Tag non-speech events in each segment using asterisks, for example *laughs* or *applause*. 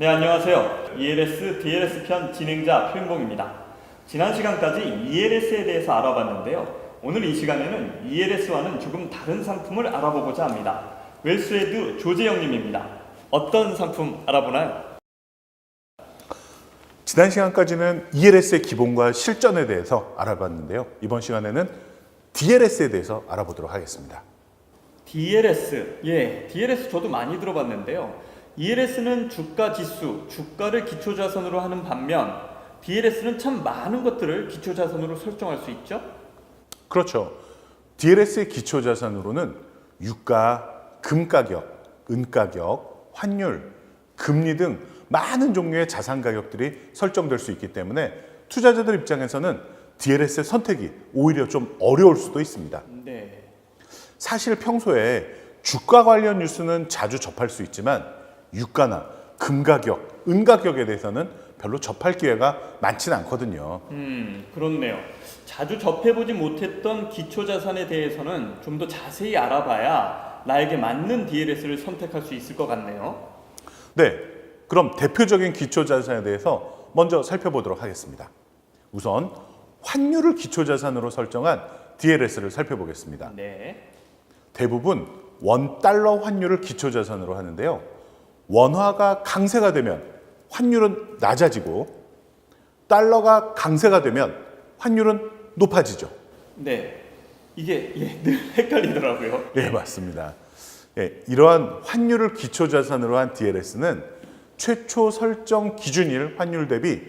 네, 안녕하세요. ELS, DLS 편 진행자 표인봉입니다. 지난 시간까지 ELS에 대해서 알아봤는데요. 오늘 이 시간에는 ELS와는 조금 다른 상품을 알아보고자 합니다. 웰스웨드 조재영님입니다. 어떤 상품 알아보나요? 지난 시간까지는 ELS의 기본과 실전에 대해서 알아봤는데요. 이번 시간에는 DLS에 대해서 알아보도록 하겠습니다. DLS, 예, DLS 저도 많이 들어봤는데요. ELS는 주가 지수, 주가를 기초 자산으로 하는 반면 DLS는 참 많은 것들을 기초 자산으로 설정할 수 있죠. 그렇죠. DLS의 기초 자산으로는 유가, 금 가격, 은 가격, 환율, 금리 등 많은 종류의 자산 가격들이 설정될 수 있기 때문에 투자자들 입장에서는 DLS의 선택이 오히려 좀 어려울 수도 있습니다. 네. 사실 평소에 주가 관련 뉴스는 자주 접할 수 있지만 유가나 금 가격, 은 가격에 대해서는 별로 접할 기회가 많지는 않거든요. 음, 그렇네요. 자주 접해보지 못했던 기초 자산에 대해서는 좀 더 자세히 알아봐야 나에게 맞는 DLS를 선택할 수 있을 것 같네요. 네, 그럼 대표적인 기초 자산에 대해서 먼저 살펴보도록 하겠습니다. 우선 환율을 기초 자산으로 설정한 DLS를 살펴보겠습니다. 네. 대부분 원 달러 환율을 기초 자산으로 하는데요. 원화가 강세가 되면 환율은 낮아지고 달러가 강세가 되면 환율은 높아지죠. 네. 이게 예, 늘 헷갈리더라고요. 예, 맞습니다. 예, 이러한 환율을 기초 자산으로 한 DLS는 최초 설정 기준일 환율 대비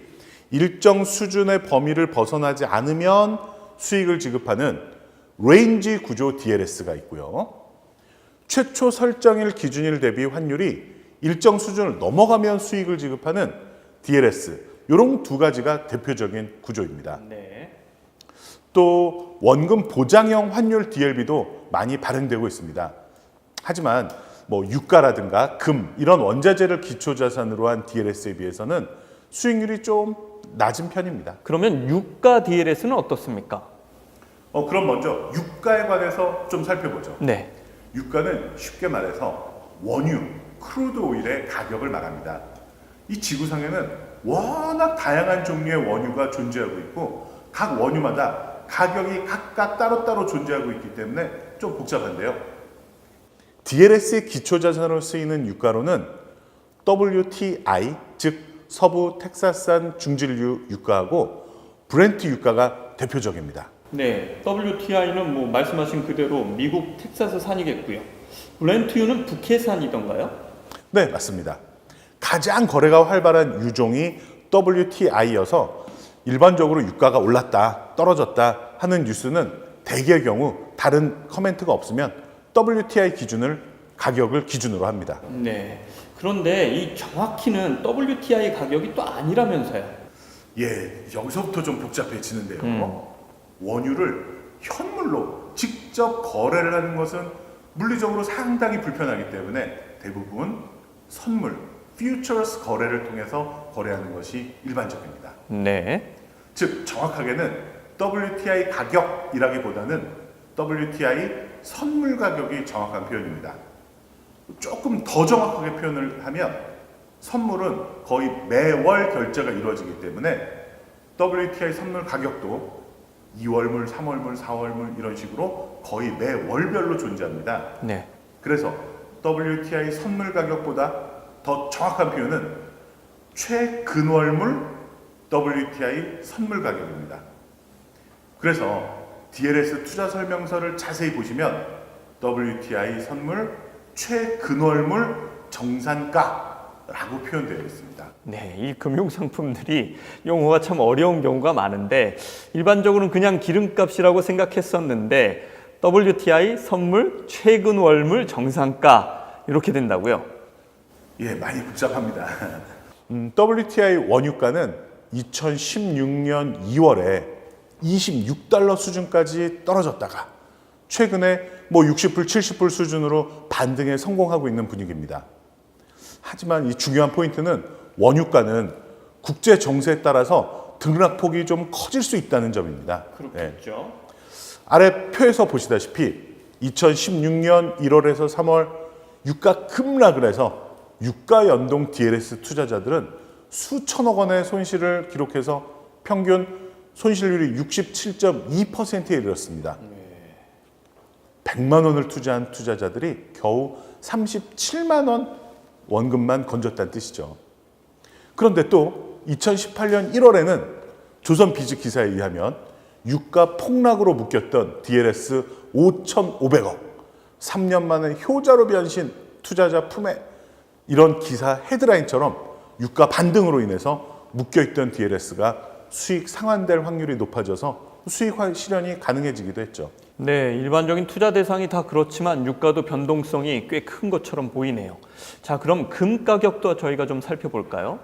일정 수준의 범위를 벗어나지 않으면 수익을 지급하는 레인지 구조 DLS가 있고요. 최초 설정일 기준일 대비 환율이 일정 수준을 넘어가면 수익을 지급하는 DLS. 이런 두 가지가 대표적인 구조입니다. 네. 또 원금 보장형 환율 DLB도 많이 발행되고 있습니다. 하지만 뭐 유가라든가 금 이런 원자재를 기초 자산으로 한 DLS에 비해서는 수익률이 좀 낮은 편입니다. 그러면 유가 DLS는 어떻습니까? 어 그럼 먼저 유가에 관해서 좀 살펴보죠. 네. 유가는 쉽게 말해서 원유, 크루드 오일의 가격을 말합니다. 이 지구상에는 워낙 다양한 종류의 원유가 존재하고 있고 각 원유마다 가격이 각각 따로따로 존재하고 있기 때문에 좀 복잡한데요. DLS의 기초 자산으로 쓰이는 유가로는 WTI 즉 서부 텍사스산 중진류 유가하고 브렌트 유가가 대표적입니다. 네. WTI는 뭐 말씀하신 그대로 미국 텍사스 산이겠고요. 브렌트유는 북해산이던가요? 네, 맞습니다. 가장 거래가 활발한 유종이 WTI여서 일반적으로 유가가 올랐다, 떨어졌다 하는 뉴스는 대개의 경우 다른 커멘트가 없으면 WTI 기준을 가격을 기준으로 합니다. 네. 그런데 이 정확히는 WTI 가격이 또 아니라면서요. 예, 여기서부터 좀 복잡해지는데요. 음. 원유를 현물로 직접 거래를 하는 것은 물리적으로 상당히 불편하기 때문에 대부분 선물, 퓨처스 거래를 통해서 거래하는 것이 일반적입니다. 네. 즉 정확하게는 WTI 가격이라기보다는 WTI 선물 가격이 정확한 표현입니다. 조금 더 정확하게 표현을 하면 선물은 거의 매월 결제가 이루어지기 때문에 WTI 선물 가격도 2월물, 3월물, 4월물 이런 식으로 거의 매월별로 존재합니다. 네. 그래서 WTI 선물 가격보다 더 정확한 표현은 최근월물 WTI 선물 가격입니다. 그래서 DLS 투자 설명서를 자세히 보시면 WTI 선물 최근월물 정산가라고 표현되어 있습니다. 네, 이 금융 상품들이 용어가 참 어려운 경우가 많은데 일반적으로는 그냥 기름값이라고 생각했었는데 WTI 선물 최근 월물 정상가 이렇게 된다고요. 예, 많이 복잡합니다. 음, WTI 원유가는 2016년 2월에 26달러 수준까지 떨어졌다가 최근에 뭐 60불, 70불 수준으로 반등에 성공하고 있는 분위기입니다. 하지만 이 중요한 포인트는 원유가는 국제 정세에 따라서 등락폭이 좀 커질 수 있다는 점입니다. 예. 그렇겠죠. 아래 표에서 보시다시피 2016년 1월에서 3월 유가 급락을 해서 유가 연동 DLS 투자자들은 수천억 원의 손실을 기록해서 평균 손실률이 67.2%에 이르렀습니다. 100만 원을 투자한 투자자들이 겨우 37만 원 원금만 건졌다는 뜻이죠. 그런데 또 2018년 1월에는 조선 비즈 기사에 의하면 유가 폭락으로 묶였던 DLS 5,500억 3년 만에 효자로 변신 투자자 품에 이런 기사 헤드라인처럼 유가 반등으로 인해서 묶여있던 DLS가 수익 상환될 확률이 높아져서 수익 실현이 가능해지기도 했죠. 네, 일반적인 투자 대상이 다 그렇지만 유가도 변동성이 꽤 큰 것처럼 보이네요. 자, 그럼 금 가격도 저희가 좀 살펴볼까요?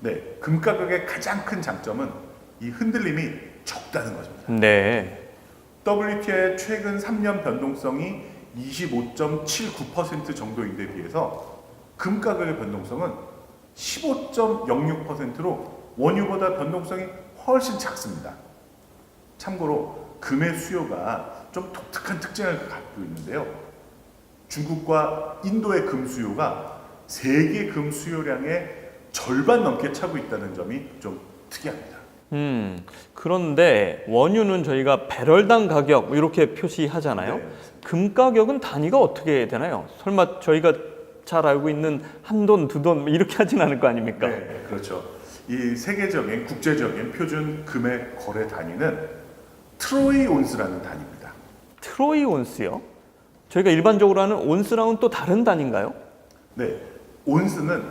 네, 금 가격의 가장 큰 장점은 이 흔들림이 적다는 것입니다. 네. WTI의 최근 3년 변동성이 25.79% 정도인데 비해서 금 가격의 변동성은 15.06%로 원유보다 변동성이 훨씬 작습니다. 참고로 금의 수요가 좀 독특한 특징을 갖고 있는데요. 중국과 인도의 금 수요가 세계 금 수요량의 절반 넘게 차고 있다는 점이 좀 특이합니다. 음, 그런데 원유는 저희가 배럴당 가격 뭐 이렇게 표시하잖아요. 네. 금 가격은 단위가 어떻게 되나요? 설마 저희가 잘 알고 있는 한 돈, 두 돈 이렇게 하진 않을 거 아닙니까? 네, 그렇죠. 이 세계적인 국제적인 표준 금의 거래 단위는 트로이 온스라는 단위입니다. 트로이 온스요? 저희가 일반적으로 하는 온스랑은 또 다른 단위인가요? 네, 온스는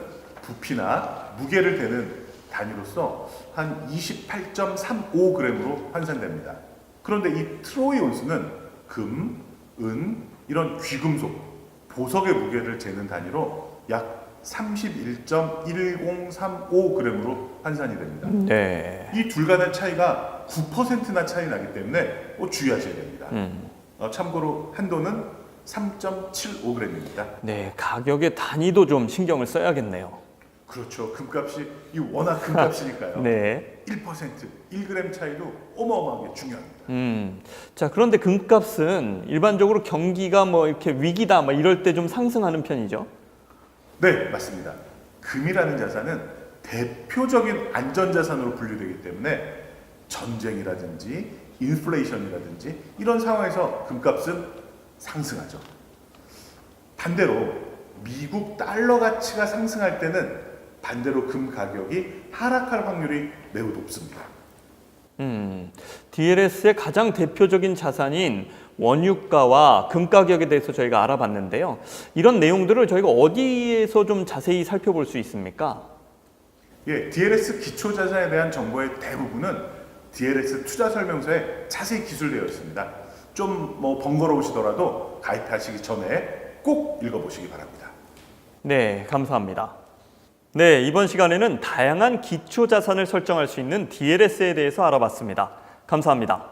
부피나 무게를 대는 단위로서 한 28.35g으로 환산됩니다. 그런데 이 트로이 온스는 금, 은 이런 귀금속, 보석의 무게를 재는 단위로 약 31.1035g으로 환산이 됩니다. 네. 이둘 간의 차이가 9%나 차이 나기 때문에 꼭 주의하셔야 됩니다. 음. 어, 참고로 한도는 3.75g입니다. 네, 가격의 단위도 좀 신경을 써야겠네요. 그렇죠. 금값이 이 워낙 금값이니까요. *laughs* 네. 1% 1g 차이도 어마어마하게 중요합니다. 음. 자, 그런데 금값은 일반적으로 경기가 뭐 이렇게 위기다 뭐 이럴 때 좀 상승하는 편이죠. 네, 맞습니다. 금이라는 자산은 대표적인 안전 자산으로 분류되기 때문에 전쟁이라든지 인플레이션이라든지 이런 상황에서 금값은 상승하죠. 반대로 미국 달러 가치가 상승할 때는 반대로 금 가격이 하락할 확률이 매우 높습니다. 음. DLS의 가장 대표적인 자산인 원유가와 금 가격에 대해서 저희가 알아봤는데요. 이런 내용들을 저희가 어디에서 좀 자세히 살펴볼 수 있습니까? 예, DLS 기초 자산에 대한 정보의 대부분은 DLS 투자 설명서에 자세히 기술되어 있습니다. 좀 뭐 번거로우시더라도 가입하시기 전에 꼭 읽어보시기 바랍니다. 네, 감사합니다. 네, 이번 시간에는 다양한 기초 자산을 설정할 수 있는 DLS에 대해서 알아봤습니다. 감사합니다.